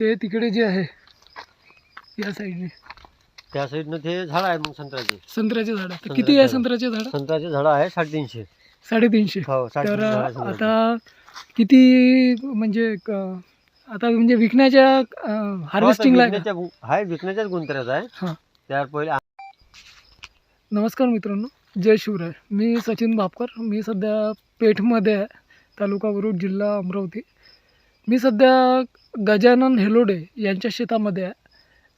ते तिकडे जे आहे या साईडने. त्या साईडनं ते झाड आहे मग संत्र्याचे. संत्र्याचे झाड. तर किती आहे संत्र्याचे झाड? संत्र्याचे झाड आहे साडेतीनशे. साडेतीनशे. हो तर साडेतीनशे झाडं आहे संत्र्याचे. आता किती म्हणजे क- आता म्हणजे विकण्याच्या हार्वेस्टिंगला आहे का? विकण्याच्या गु- आहे विकण्याच्याच गुंतऱ्याचा आहे. हां. त्यावर पहिले नमस्कार मित्रांनो जय शिवराय. मी सचिन भापकर मी सध्या पेठमध्ये आहे तालुका वरुड जिल्हा अमरावती. मी सध्या गजानन हेलोडे यांच्या शेतामध्ये आहे.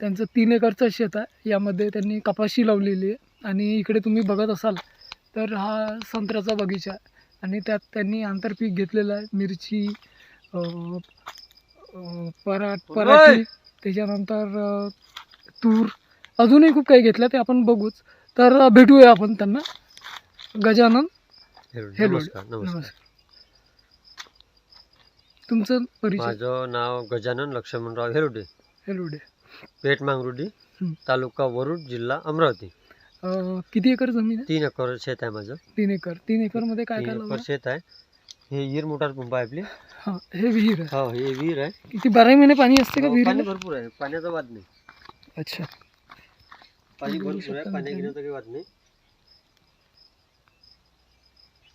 त्यांचं तीन एकरचं शेत आहे. यामध्ये त्यांनी कपाशी लावलेली आहे. आणि इकडे तुम्ही बघत असाल तर हा संत्र्याचा बगीचा आहे. आणि त्यात त्यांनी आंतरपीक घेतलेलं आहे. मिरची अं, पराठ पराठी त्याच्यानंतर तूर. अजूनही खूप काही घेतलं ते आपण बघूच. तर भेटूया आपण त्यांना. गजानन हेलोडे. नमस्कार. तुमचं परिचय? माझं नाव गजानन लक्ष्मणराव हेरोडे. हेलोडे पेठ मांगरुडी हं. तालुका वरुड जिल्हा अमरावती. अं, किती एकर जमीन आहे? तीन एकर शेत आहे माझं. तीन एकर. तीन एकरमध्ये काय तीन काय एकर लावलं? शेत आहे. हे इर मोटार पंप आहे आपली. हां हे विहीर आहे. हो हे विहीर आहे. किती बाराही महिने पाणी असते का हो, विहीर? भरपूर आहे. पाण्याचा वाद नाही. अच्छा. पाणी बघू भरपूर आहे. पाणी. घेण्याचा काही वाद नाही.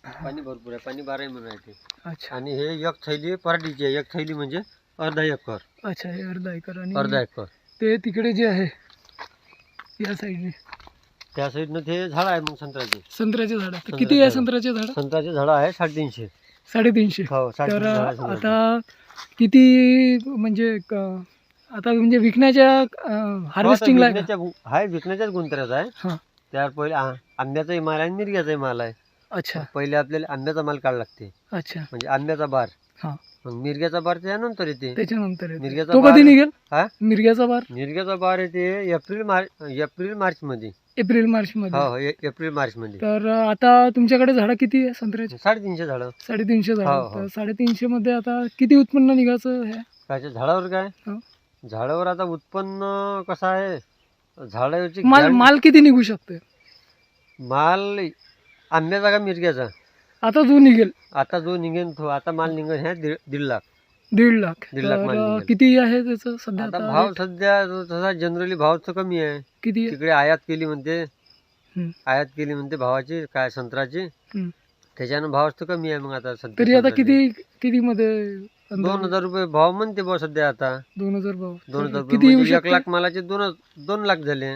पाणी भरपूर आहे. पाणी बाराही महिने आहे ते. अच्छा. आणि हे एक थैली पराठीची आहे. एक थैली म्हणजे अर्धा एकर. अच्छा हे अर्धा एकर अर्धा आणि एकर. ते तिकडे जे आहे या साईडने. त्या साईडनं ते झाड आहे मग संत्र्याचे. संत्र्याचे झाड. तर किती आहे. संत्र्याचे झाड? संत्र्याचे झाड आहे साडेतीनशे. साडेतीनशे. हो तर साडेतीनशे झाडं आहे संत्र्याचे. आता किती म्हणजे क- आता म्हणजे विकण्याच्या हार्वेस्टिंगला? विकण्याच्या गु- आहे विकण्याच्याच गुंतऱ्याचा आहे. हां. त्यावर पहिले आ- आंब्याचाही माल आहे आणि मिरग्याचाही माल आहे. अच्छा. पहिले आपल्याला आंब्याचा माल काढा लागते. अच्छा. म्हणजे आंब्याचा बार. हां. मग मिरग्याचा बार त्यानंतर येते. त्याच्यानंतर येते. मिरग्याचा तो कधी बार- निघेल? हा? मिरग्याचा बार? मिरग्याचा बार येते एप्रिल मार्च एप्रिल मार्च मध्ये एप्रिल मार्च मध्ये हो हो ए- एप्रिल मार्च मध्ये तर आता तुमच्याकडे झाडं किती आहे संत्र्याची? साडेतीनशे झाड. साडेतीनशे हो, झाडं. हो. तर साडेतीनशे मध्ये आता किती उत्पन्न निघायचं आहे कायच्या झाडावर काय? हो. झाडावर आता उत्पन्न कसं आहे? झाडावरची माल माल किती निघू शकते माल आंब्याचा का मिरग्याचा आता जो निघेल. आता जो निघेन तो आता माल निघेल ह्या दीड दीड लाख. दीड लाख. दीड लाख माल तर निघेल. किती आहे त्याचं सध्या आता आता भाव rate? सध्या तसा जनरली भाव तर कमी आहे. किती? आहे तिकडे आयात केली म्हणते. हम्म. आयात केली म्हणते भावाची काय संत्र्याची. हम्म. त्याच्यानं भाव तर कमी आहे मग आता सध्या तरी आता संत्र्याचे. किती किती मध्ये अंदाजे? दोन हजार रुपये भाव म्हणते भाऊ सध्या आता. दोन हजार भाव. दोन हजार रुपये किती येऊ म्हणजे एक शकते? लाख मालाचे दोन दोन लाख झाले.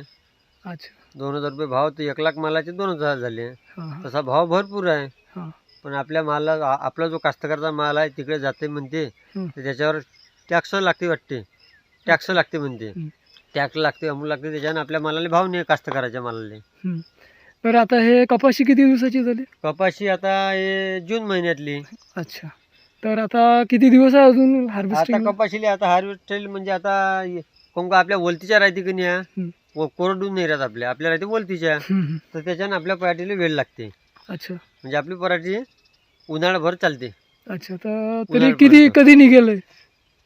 अच्छा. दोन हजार रुपये भाव तर एक लाख मालाचे दोन हजार झाले. हा तसा भाव भरपूर आहे. हा. पण आपल्या माला आ- आपला जो कास्तकारचा माल आहे तिकडे जाते म्हणते हम्म. तर त्याच्यावर टॅक्स लागते वाटते. टॅक्स लागते म्हणते. हम्म. टॅक्स लागते अमूल लागते त्याच्यानं आपल्या मालाला भाव नाही कास्तकाराच्या मालाला. हम्म. तर आता हे कपाशी किती दिवसाची झाली? कपाशी आता हे जून महिन्यातली. अच्छा. तर आता किती दिवस आहे अजून आता हार्वेस्टिंग कपाशीला आता हार्वेस्ट म्हणजे आता कोण आपल्या वलतीच्या राहते की नाही हा? हम्म. कोरडून नाही राहत आपल्या. आपल्या राहते वलतीच्या. तर त्याच्यानं आपल्या पराठीला वेळ लागते. अच्छा. म्हणजे आपली पराठी उन्हाळाभर चालते. अच्छा तर किती. कधी निघेल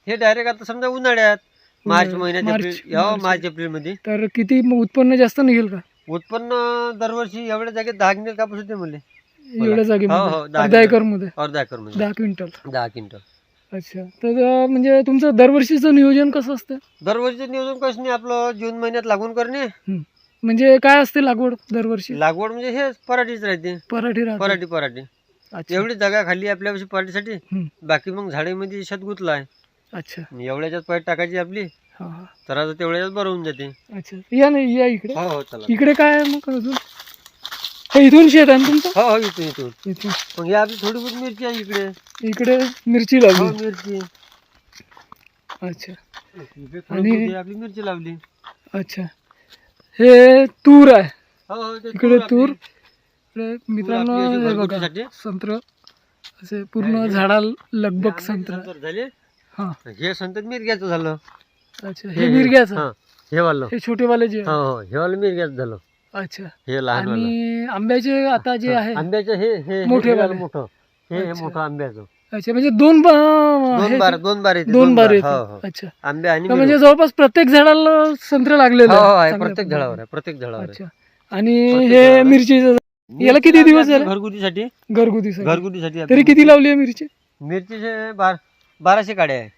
हे? डायरेक्ट आता समजा उन्हाळ्यात. मार्च. महिन्यात मार्च- एप्रिल हो मार्च. एप्रिलमध्ये तर किती उत्पन्न जास्त निघेल का? उत्पन्न दरवर्षी एवढ्या जागेत दहा क्विंटल कापूस होते मला एवढ्या हो, हो, दहा क्विंटल. एकरमध्ये अर्धा एकरमध्ये दहा क्विंटल. दहा क्विंटल. अच्छा. तर म्हणजे तुमचं दरवर्षीचं नियोजन कसं असतं? दरवर्षीचं नियोजन कसं नाही आपलं जून महिन्यात लागून करणे. म्हणजे काय असते लागवड दरवर्षी? लागवड म्हणजे हे पराठीच राहते. पराठी पराठी पराठी. एवढी जागा खाली आपल्यापाशी पराठीसाठी. बाकी मग झाडेमध्ये शेत गुतला आहे अच्छा एवढ्याच्यात पाईट टाकायची आपली तर आता तेवढ्याच्यात बरं होऊन जाते. अच्छा. या नाही या इकडे. हो हो चला. इकडे काय आहे मग अजून? हे इथून शेत आहे ना तुमचं? हो हो इथून इथून. इथून. मग ही आपली थोडी बहुत मिरची आहे इकडे. इकडे मिरची हो लावली मिरची. अच्छा. इकडे आणि- आपली मिरची लावली. अच्छा. हे तूर आहे. हो हो ते इकडे आपली- तूर. इकडे मित्रांनो आपली हे बघा. संत्र. असे पूर्ण झाडा लगबग संत्र. झाले. हा. हे संत मिरग्याचं झालं. अच्छा हे मिरग्याचं हा, हे वालं. हे छोटेवाले जे हो. हो हे वालं मिरग्याचं झालं. अच्छा. हे लहान वालं आणि आंब्याचे आता जे आहे आंब्याचं हे हे मोठे वाले. मोठं. हे हे अच्छा. मोठं आंब्याचं. अच्छा म्हणजे दोन ब- दोन बार दोन बार येते दोन बार हो येते. हो अच्छा. आंबे आणि तर. म्हणजे जवळपास प्रत्येक झाडाला संत्रे लागलेले हो हो आहे. चांगल्या प्रत्येक. झाडावर आहे प्रत्येक झाडावर आहे. अच्छा. आणि प्रत्येक हे झाडावर. मिरचीचं याला किती मिरची दिवस झाले? घरगुतीसाठी? घरगुती साठी. घरगुतीसाठी तरी आपली किती लावली आहे मिरची? मिरचीचे बार बाराशे काड्या आहे.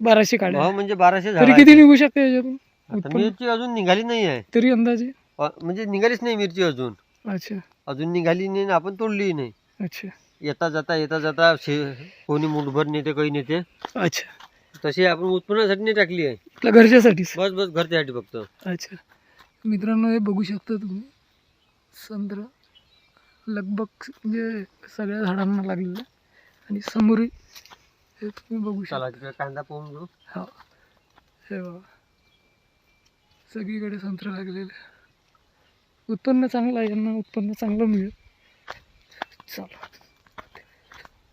बाराशे काड्या. भाव म्हणजे बाराशे तरी किती निघू शकते याच्यातून आता उत्पन्न? मिरची अजून निघाली नाही आहे. तरी अंदाजे? म्हणजे निघालीच नाही मिरची अजून. अच्छा. अजून निघाली नाही आणि आपण तोडली नाही. अच्छा. येता जाता येता जाता शे कोणी मुठभर नेते काही नेते. अच्छा. तशी आपण उत्पन्नासाठी नाही टाकली आहे. आपल्या घरच्यासाठीच? बस बस घरच्यासाठी फक्त. अच्छा. मित्रांनो हे बघू शकता तुम्ही. संत्र लगभग म्हणजे सगळ्या झाडांना लागलेलं आहे. आणि समोरही हे तुम्ही बघू चला शकता तिकडे कांदा पाहून घेऊ. हा. हे बघा. सगळीकडे संत्र लागलेले आहे. उत्पन्न चांगलं आहे यांना उत्पन्न चांगलं मिळेल. चला.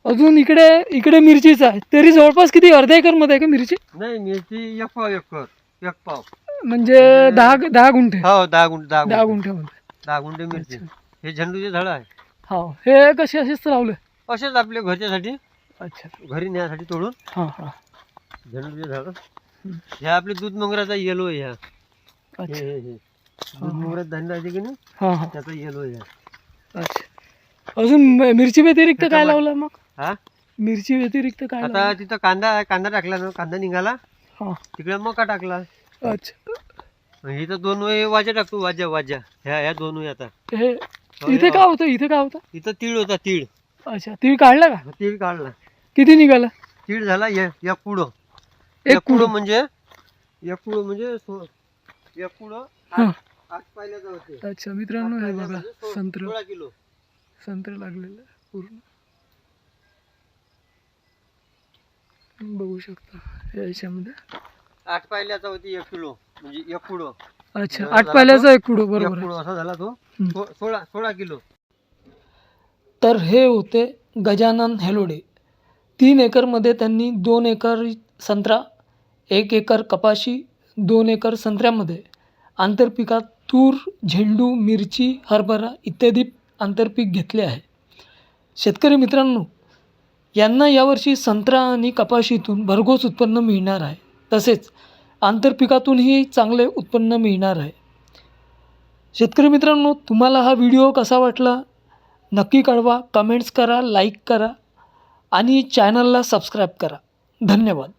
अजून इकडे इकडे मिरचीच आहे. तरी जवळपास किती अर्ध्या एकरमध्ये आहे का मिरची? नाही मिरची एक पाव एक कर एक पाव. म्हणजे दहा दहा गुंठे. हो दहा गुंठ दहा दहा गुंठ गुंठ्यामध्ये दहा गुंठे मिरची. हे झेंडूचे झाड आहे. हा. हे कसे असेच लावले? असेच आपल्या घरच्यासाठी. अच्छा. घरी नेण्यासाठी तोडून. हां हां. झेंडूचे झाड. हे आपले दूध मंगराचा येलो आहे ह्या हे अच्छा. हे हे. मंगरात धान्य राहते की नाही? हां हां. त्याचा येलो आहे हा. अच्छा. अजून म- मिरची व्यतिरिक्त काय लावलं मग? हा? मिरची व्यतिरिक्त काय आता तिथं कांदा आहे कांदा टाकला ना कांदा निघाला. हां. तिकडे मका टाकला. अच्छा. मग इथं दोन वे वाजा टाकतो वाजा वाजा ह्या ह्या दोन वे आता. हे हो, इथे हो. काय होतं इथे काय होतं? इथं तीळ होता तीळ. अच्छा तुम्ही काढला का? हा तीळ काढला. किती निघाला? तीळ झाला या या कुडं. एक एक कुडं कुडं. म्हणजे एक कुडं म्हणजे सो- एक कुडं हां. अच्छा मित्रांनो हे बघा संत्र. किलो. संत्र लागलेलं पूर्ण. बघू शकता या याच्यामध्ये. आठ पायल्याचा होती एक किलो म्हणजे एक कुडं अच्छा आठ झाला पाल्याचा एक कुडो बरोबर असा झाला तो? सोळा सोळा किलो. तर हे होते गजानन हेलोडे. तीन एकरमध्ये त्यांनी दोन एकर संत्रा एक एकर कपाशी दोन एकर संत्र्यामध्ये. आंतरपिकात तूर झेंडू मिरची हरभरा इत्यादी आंतरपीक घेतले आहे. शेतकरी मित्रांनो यांना यावर्षी संत्रा आणि कपाशीतून भरघोस उत्पन्न मिळणार आहे. तसेच आंतरपिकातूनही चांगले उत्पन्न मिळणार आहे. शेतकरी मित्रांनो तुम्हाला हा व्हिडिओ कसा वाटला? नक्की कळवा कमेंट्स करा लाईक करा आणि चॅनलला सबस्क्राईब करा. धन्यवाद.